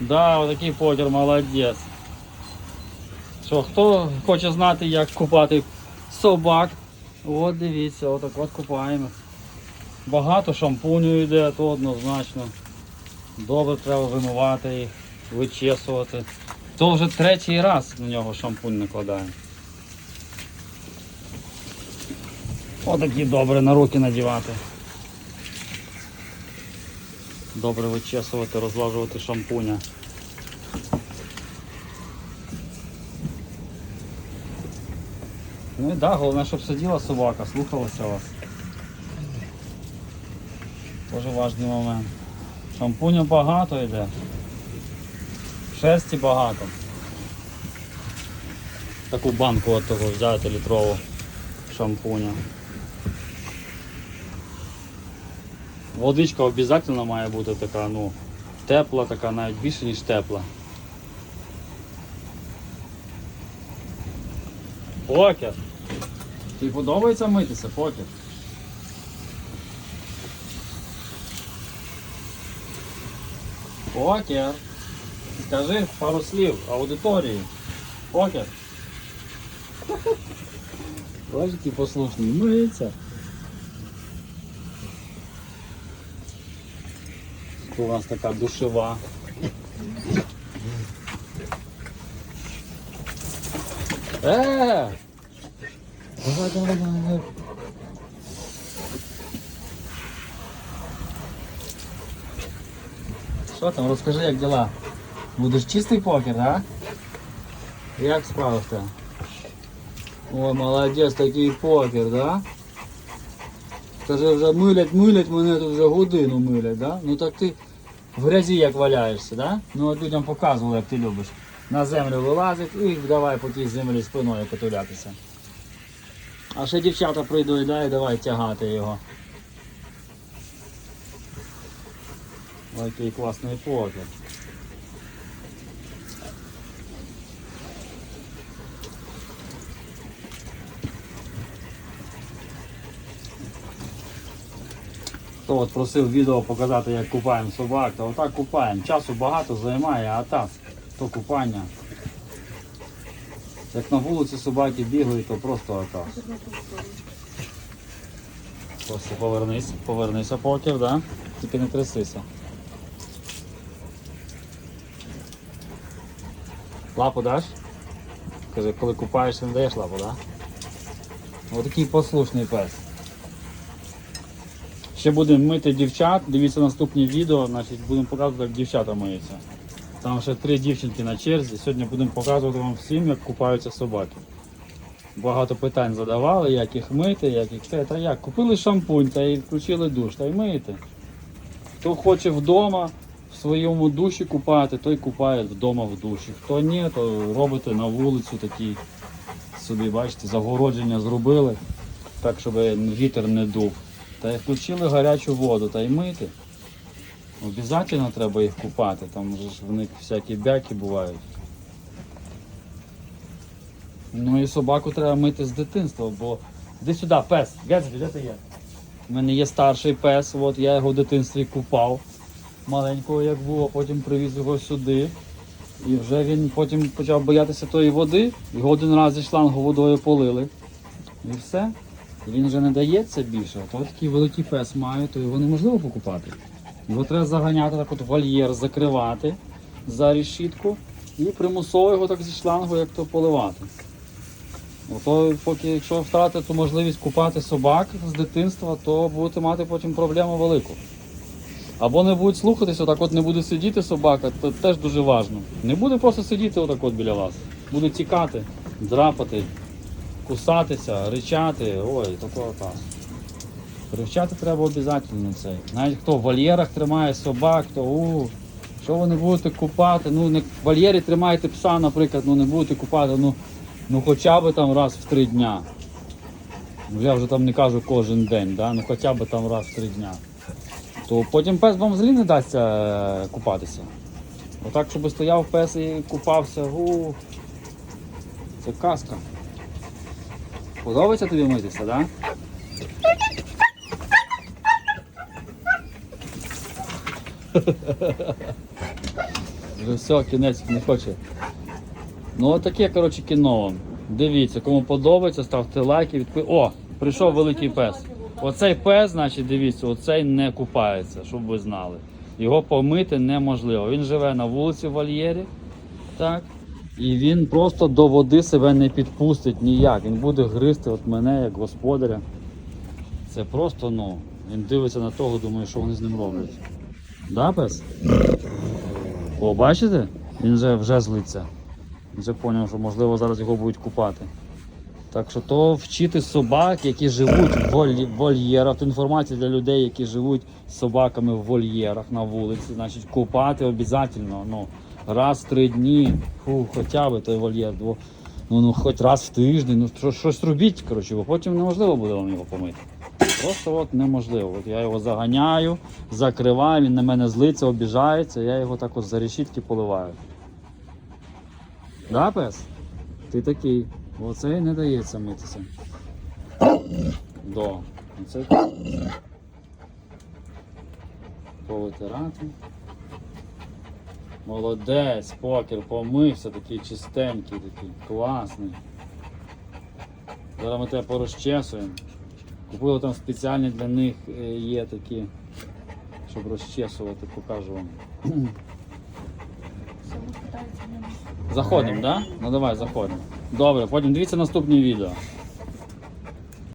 Да, отакий покер, молодець. Що, хто хоче знати, як купати собак, от дивіться, отак от купаємо. Багато шампуню йде, то однозначно. Добре треба вимивати їх, вичесувати. То вже третій раз на нього шампунь накладаємо. Отакі добре на руки надівати. Добре вичесувати, розлажувати шампуня. Ну і да, головне, щоб сиділа собака, слухалася вас. Дуже важливий момент. Шампуню багато йде. Шерсті багато. Таку банку от того взяти літрову шампуня. Водичка обов'язково має бути така, ну, тепла, така навіть більше, ніж тепла. Покер. Тобі подобається митися, покер? Покер. Скажи пару слів аудиторії. Покер. Бачиш, який послушний. Миється. У нас така душева. Е! Давай, давай, давай. Що там, розкажи, як діла? Будеш чистий покер, а? Як справи в тебе? О, молодець, такий покер, да? Скажи, вже милять, милять мене тут вже годину милять, да? Ну так ти в грязі як валяєшся, да? Ну от людям показували, як ти любиш. На землю вилазить і давай по тій землі спиною потулятися. А ще дівчата прийдуть, да, і давай тягати його. Ой, який класний покер. Хто от просив відео показати, як купаємо собак, то отак купаємо. Часу багато займає, а так, то купання. Як на вулиці собаки бігають, то просто атас. Просто повернись, повернися покер, да? Тільки не трясися. Лапу даш? Каже, коли купаєшся, не даєш лапу, так? да? Отакий послушний пес. Ще будемо мити дівчат. Дивіться наступні відео, значить будемо показувати, як дівчата миються. Там ще три дівчинки на черзі. Сьогодні будемо показувати вам всім, як купаються собаки. Багато питань задавали, як їх мити, як їх те, та як. Купили шампунь та й включили душ, та й миєте. Хто хоче вдома в своєму душі купати, той купає вдома в душі. Хто ні, то робите на вулицю такі собі, бачите, загородження зробили, так, щоб вітер не дув. Та й включили гарячу воду та й мити. Обязательно треба їх купати, там ж в них всякі бяки бувають. Ну і собаку треба мити з дитинства, бо іди сюди, пес, Гецбі, де ти є? У мене є старший пес, от я його в дитинстві купав. Маленького як був, а потім привіз його сюди. І вже він потім почав боятися тої води, його один раз зі шлангу водою полили. І все. Він вже не дається більше. То такий великий пес має, то його неможливо покупати. Його треба заганяти так от вольєр, закривати за решітку і примусово його так зі шлангу як то поливати. Ото поки якщо втратите можливість купати собак з дитинства, то будете мати потім проблему велику. Або не будуть слухатися, отак от не буде сидіти собака, це теж дуже важливо. Не буде просто сидіти отак от біля вас. Буде тікати, драпати, кусатися, ричати. Ой, такого так. Привчати треба обов'язково цей. Навіть хто в вольєрах тримає собак, то у, що ви не будете купати, ну не в вольєрі тримаєте пса, наприклад, ну не будете купати, ну, ну хоча б там раз в три дня. Ну, Я вже там не кажу кожен день, да? ну хоча б там раз в три дня. То потім пес вам взагалі не дасться е, купатися. Отак, щоб стояв пес і купався, у, це казка. Подобається тобі митися, так? Вже все, кінець не хоче. Ну отаке, коротше, кіно. Дивіться, кому подобається, ставте лайки, відпи... О, прийшов великий пес. Оцей пес, значить, дивіться, оцей не купається, щоб ви знали. Його помити неможливо. Він живе на вулиці в вольєрі. Так. І він просто до води себе не підпустить ніяк. Він буде гризти от мене як господаря. Це просто, ну, він дивиться на того, думає, що вони з ним роблять. Да, пес? О, бачите? Він вже, вже злиться. Він вже зрозумів, що можливо зараз його будуть купати. Так що то вчити собак, які живуть в воль- вольєрах, то інформація для людей, які живуть з собаками в вольєрах на вулиці, значить купати обов'язково. Ну, раз в три дні, фу, хоча б той вольєр, дво, ну, ну хоч раз в тиждень, ну що, щось робіть, коротше, бо потім неможливо буде вам його помити. Просто от неможливо. От я його заганяю, закриваю, він на мене злиться, обіжається, я його так от за решітки поливаю. Да, пес? Ти такий. Оцей не дається митися. До. Оце повитирати. Молодець, покер, помився, такий чистенький, такий, класний. Зараз ми тебе порозчесуємо. Купили там спеціальні для них е, є такі, щоб розчесувати, покажу вам. Заходимо, так? Да? Ну давай заходимо. Добре, потім дивіться наступні відео.